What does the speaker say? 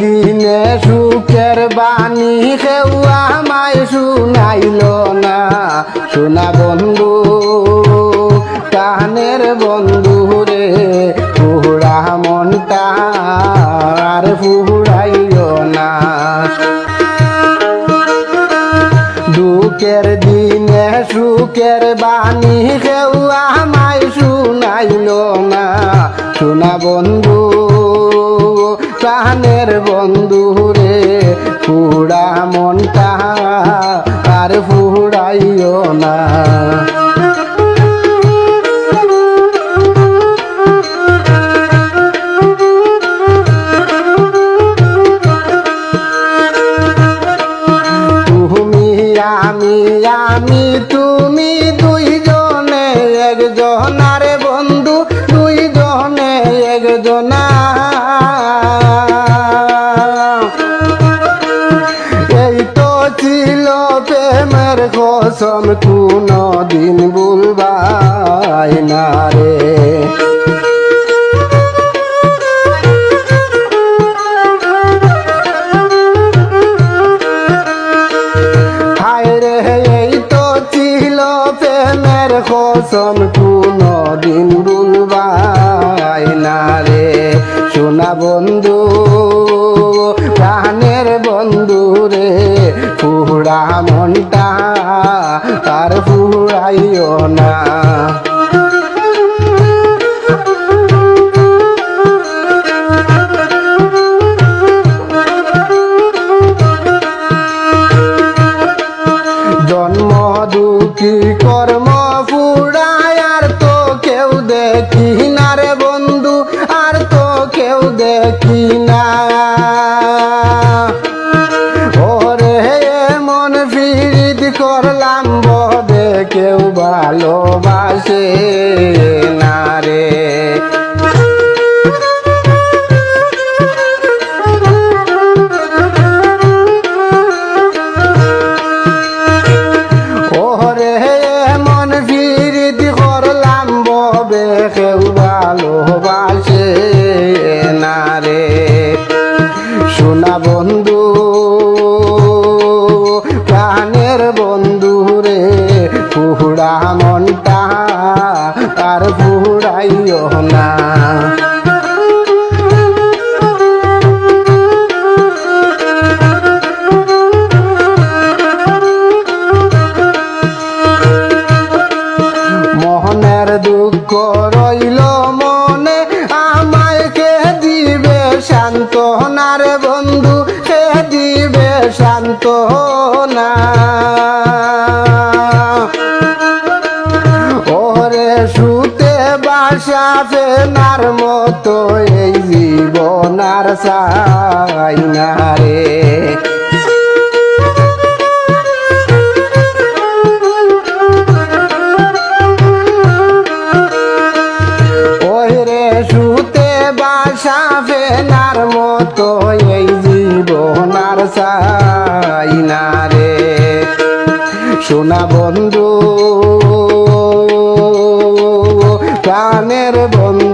দিনে সুখের বাণী কেউ আমায় শুনাইল না। শোনা বন্ধু, কানের বন্ধু রে পুরা মনটা আর ফুরাইও না। দুঃখের দিনে সুখের বাণী কেউ আমায় শুনাইল না। শোনা বন্ধু পুরা মনটা আর ফুরাইও না। আমি আমি তুমি দুইজনে একজনারে বন্ধু দুইজনে একজনা ছিল প্রেমের কসম কোনো দিন ভুলবাই না রে। হায় রে, এই তো ছিল প্রেমের কসম পুরা মনটা তার ফুরাইও না। কেউ ভালোবাসে না রে। কেউ ভালোবাসে না রে। সোনা বন্ধু পুরা মনটা আর পুরাইও না। মোহনের দুঃখ রইল মনে, আমায় কে দিবে শান্ত না রে বন্ধু, কে দিবে শান্ত না বাসা ফেনার মতো এই জীবন আর চাই না রে। সুতে বাসা ফেনার মতো এই জীবন আর চাই না রে। সোনা বন্ধু প্রাণের বন্ধু